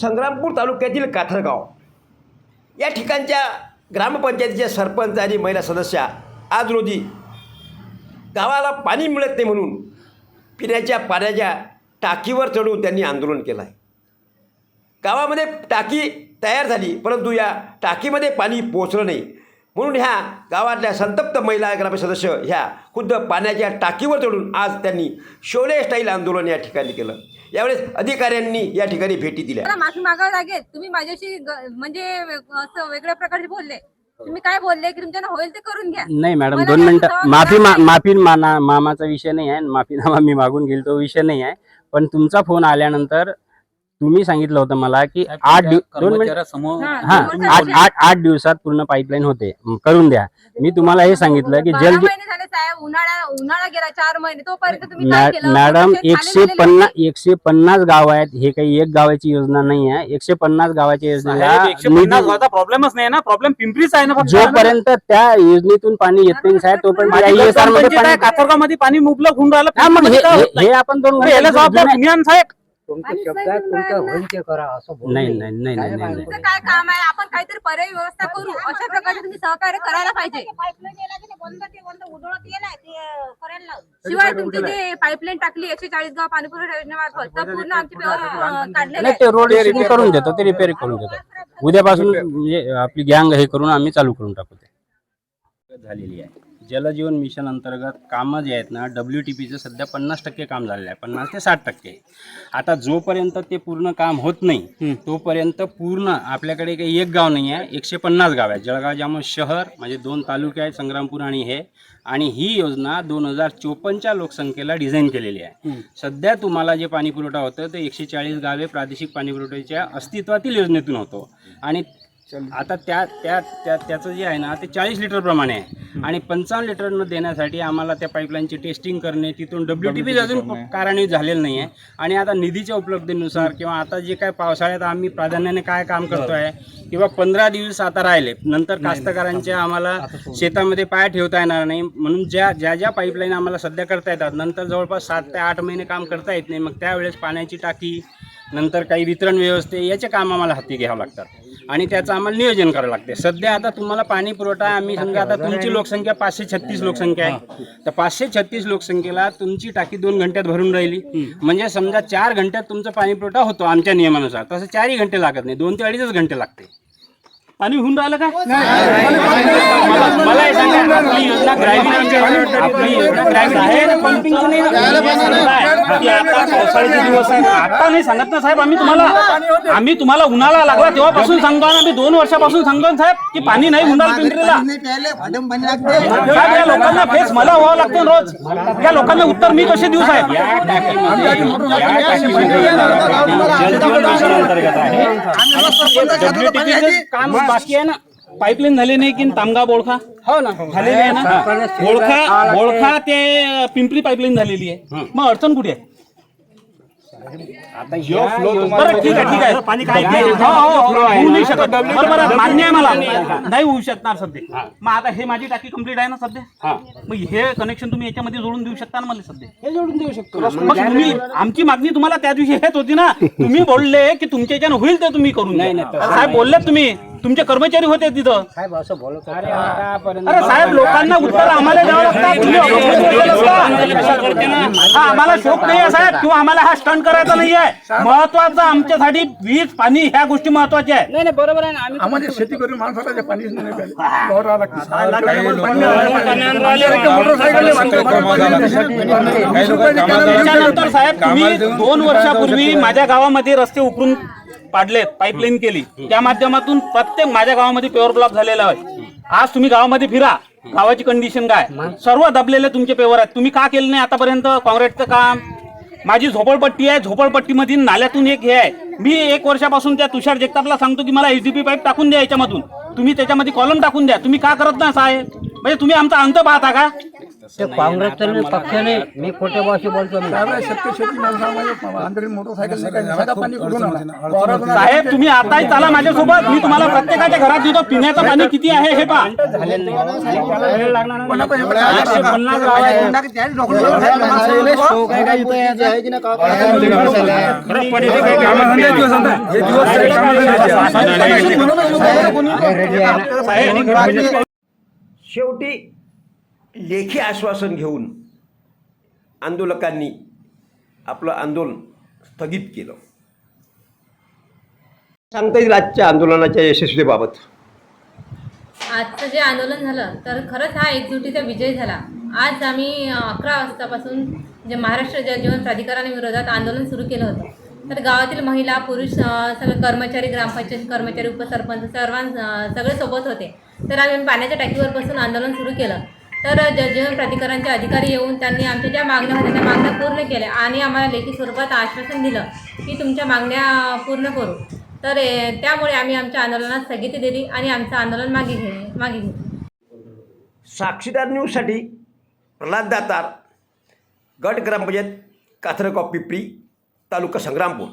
संग्रामपूर तालुक्यातील काथरगाव. या ठिकाणच्या ग्रामपंचायतीच्या सरपंच आणि महिला सदस्या आज रोजी गावाला पाणी मिळत नाही म्हणून पिण्याच्या पाण्याच्या टाकीवर चढून त्यांनी आंदोलन केलं आहे. गावामध्ये टाकी तयार झाली परंतु या टाकीमध्ये पाणी पोचलं नाही. म्हणून ह्या गावातल्या संतप्त महिला ग्राम सदस्य ह्या खुद्द पाण्याच्या टाकीवर चढून आज त्यांनी शोले स्टाईल आंदोलन या ठिकाणी केलं. यावेळेस अधिकाऱ्यांनी या ठिकाणी भेटी दिल्या. मला माफी मागावं लागेल. तुम्ही माझ्याशी ग- म्हणजे असं वेगळ्या प्रकारचे बोलले. तुम्ही काय बोलले की तुमच्यानं होईल ते करून घ्या. नाही मॅडम मला दोन काय मिनिटं. माफी मा- माफी माना मामाचा विषय नाही आहे. माफीनामा मी मागून घेईल तो विषय नाही आहे. पण तुमचा फोन आल्यानंतर तुम्ही सांगितलं होतं मला की आठ मिनिट. हा, हा आठ आठ आठ दिवसात पूर्ण पाईपलाईन होते. करून द्या. मी तुम्हाला हे सांगितलं की जल महिने झाले साहेब उन्हाळा उन्हाळा गेला चार महिने. तोपर्यंत तुम्ही काय मॅ- केलं? मॅडम एकशे पन्नास. एकशे पन्नास गाव आहेत. हे काही एक गावाची योजना नाही आहे. एकशे पन्नास गावाच्या गावाचा प्रॉब्लेमच नाही ना. प्रॉब्लेम पिंपरीच आहे ना जोपर्यंत त्या योजनेतून पाणी येत नाही साहेब तोपर्यंत कातरगावमध्ये पाणी मुबलक होऊन राहिलं हा, आपण दोन साहेब. तुमच्या आणि शब्दात तुमचं राहिलं. होईल ते करा असं बोलू नाही नये. नाही नाही नाही नाही नाही. तुमचं काय काम आहे? आपण काहीतरी पर्यायी व्यवस्था करू. अशा प्रकारे तुम्ही सहकार्य करायला पाहिजे. शिवाय तुमची जे पाईपलाईन टाकली एकशे चाळीस गाव पाणी पुरवठा योजनेमार्फत तर पूर्ण आमची पेवर काढलेले नाही ते रोड करून देतो ते रिपेअर करून देतो. उद्यापासून म्हणजे आपली गँग हे करून आम्ही चालू करून टाकू ते. झालेली आहे. जलजीवन मिशन अंतर्गत कामं जे आहेत ना डब्ल्यू टी पीचं सध्या पन्नास टक्के काम झालेलं आहे पन्नास ते साठ टक्के. आता जोपर्यंत ते पूर्ण काम होत नाही तोपर्यंत पूर्ण आपल्याकडे काही एक गाव नाही आहे एकशे पन्नास गाव आहे जळगाव जामोद शहर म्हणजे दोन तालुके आहेत संग्रामपूर आणि हे. आणि ही योजना दोन हजार चोपन्नच्या लोकसंख्येला डिझाईन केलेली आहे. सध्या तुम्हाला जे पाणी पुरवठा होतं ते एकशे चाळीस गावे प्रादेशिक पाणी पुरवठ्याच्या अस्तित्वातील योजनेतून होतो. आणि आता त्या त्या त्या त्याचं जे आहे ना ते चाळीस लिटर प्रमाणे आहे. आणि पंचावन्न लिटरनं देण्यासाठी आम्हाला त्या पाईपलाईनची टेस्टिंग करणे तिथून डब्ल्यू टी पी अजून कार्यान्वित झालेलं नाही आहे आणि आता निधीच्या उपलब्धीनुसार किंवा आता जे काय पावसाळ्यात आम्ही प्राधान्याने काय काम करतो आहे किंवा पंधरा दिवस आता राहिले नंतर कास्तकारांच्या आम्हाला शेतामध्ये पाय ठेवता येणार नाही. म्हणून ज्या ज्या ज्या पाईपलाईन आम्हाला सध्या करता येतात नंतर जवळपास सात ते आठ महिने काम करता येत नाही. मग त्यावेळेस पाण्याची टाकी नंतर काही वितरण व्यवस्थे याचे काम आम्हाला हाती घ्यावं लागतात. आणि त्याचं आम्हाला नियोजन करावं लागते. सध्या आता तुम्हाला पाणी पुरवठा आम्ही समजा आता तुमची लोकसंख्या पाचशे छत्तीस लोकसंख्या आहे. तर पाचशे छत्तीस लोकसंख्येला तुमची टाकी दोन घंट्यात भरून राहिली. म्हणजे समजा चार घंट्यात तुमचा पाणी पुरवठा होतो आमच्या नियमानुसार. तसं चारही घंटे लागत नाही. दोन ते अडीचच घंटे लागते. पाणी होऊन राहिलं का? मला मला हे सांगा आपली योजना ग्रामीण आपली योजना ग्रामीण आहे. पंपिंगचं नाही. ना. की आता पावसाळ्याचे दिवस आहेत. आता नाही सांगत ना साहेब आम्ही तुम्हाला. आम्ही तुम्हाला उन्हाळा लागला तेव्हापासून सांगतो ना आम्ही दोन वर्षापासून सांगतो ना साहेब की पाणी नाही होणार पिंपरीला. साहेब या लोकांना फेस मला व्हावं लागतं रोज. या लोकांना उत्तर मी कसे देऊ साहेब? जलजीवन मिशन अंतर्गत आहे. काम बाकी आहे ना? पाईपलाईन झाली नाही की तामगाव बोळखा? हो ना. झालेली आहे ना? बोळखा बोळखा ते पिंपरी पाईपलाईन झालेली आहे. मग अडचण कुठे आहे? बरं ठीक आहे ठीक आहे. पाणी काय होऊ नाही शकत. बरोबर आहे, मान्य आहे मला. नाही होऊ शकणार सध्या. मग आता हे माझी टाकी कंप्लीट आहे ना सध्या? मग हे कनेक्शन तुम्ही याच्यामध्ये जोडून देऊ शकता ना मला सध्या? हे जोडून देऊ शकतो. मग तुम्ही आमची मागणी तुम्हाला त्या दिवशी हेच होती ना. तुम्ही बोलले की तुमच्या याच्यानं होईल ते तुम्ही करून नाही, द्या. साहेब बोलले तुम्ही. तुमचे कर्मचारी होते तिथं? साहेब असं बोलत अरे आतापर्यंत अरे साहेब लोकांना उत्तर आम्हाला द्यावं लागतात तुम्ही असता. हा आम्हाला शोक नाही आहे साहेब. किंवा आम्हाला हा स्टंट करायचा नाही आहे. महत्वाचं आमच्यासाठी वीज पाणी ह्या गोष्टी महत्त्वाच्या आहे नाही नाही बरोबर आहे ना. आम्ही आम्हाला शेती करून माणसाला जे पाणीच नाही प्यायले. वावराला लागते. त्याच्यानंतर साहेब तुम्ही दोन वर्षापूर्वी माझ्या गावामध्ये रस्ते उकरून पाडलेत पाईपलाईन केली. त्या माध्यमातून प्रत्येक माझ्या गावामध्ये पेवर ब्लॉक झालेला आहे. आज तुम्ही गावामध्ये फिरा. गावाची कंडिशन काय? सर्व दबलेले तुमचे पेवर आहेत. तुम्ही का केलं नाही आतापर्यंत काँग्रेसचं काम? माझी झोपडपट्टी आहे. झोपडपट्टीमध्ये नाल्यातून एक हे आहे. मी एक वर्षापासून त्या तुषार जगतापला सांगतो की मला एचडीपी पाईप टाकून द्या याच्यामधून. तुम्ही त्याच्यामध्ये कॉलम टाकून द्या. तुम्ही का करत नाही साहेब? म्हणजे तुम्ही आमचा अंत पाहता का? ते काँग्रेसचं पक्ष नाही मी खोटे भाषे बोलतो मी. त्यावेळेस शक्य शेती माणसामध्ये आंधळी मोटरसायकल नाही काही साधा पाणी कुठून आणा? वावरातून आणा. साहेब तुम्ही आताही चला माझ्यासोबत मी तुम्हाला प्रत्येकाच्या घरात देतो पिण्याचं पाणी किती आहे हे पहा कोणा पण एवढं आठशे पन्नास गाव आहेत. शेवटी लेखी आश्वासन घेऊन आंदोलकांनी आपलं आंदोलन स्थगित केलं. सांगता येईल आजच्या आंदोलनाच्या यशस्वीबाबत आजचं जे आंदोलन झालं तर खरंच हा एकजुटीचा विजय झाला. आज आम्ही अकरा वाजतापासून जे महाराष्ट्र जल जीवन प्राधिकरणाविरोधात आंदोलन सुरू केलं होतं. तर गावातील महिला पुरुष सगळे कर्मचारी ग्रामपंचायत कर्मचारी उपसरपंच सर्वां सगळे सोबत होते. तर आम्ही पाण्याच्या टाकीवर बसून आंदोलन सुरू केलं. तर जल प्राधिकरणचे अधिकारी येऊन त्यांनी आमच्या ज्या मागण्या होत्या त्या मागण्या पूर्ण केल्या आणि आम्हाला लेखी स्वरूपात आश्वासन दिलं की तुमच्या मागण्या पूर्ण करू. तर त्यामुळे आम्ही आमच्या आंदोलनात स्थगिती दिली आणि आमचं आंदोलन मागे घे मागे घेतलं. साक्षीदार न्यूजसाठी प्रल्हाद दातार गट ग्रामपंचायत काथरगाव पिपरी तालुका संग्रामपूर.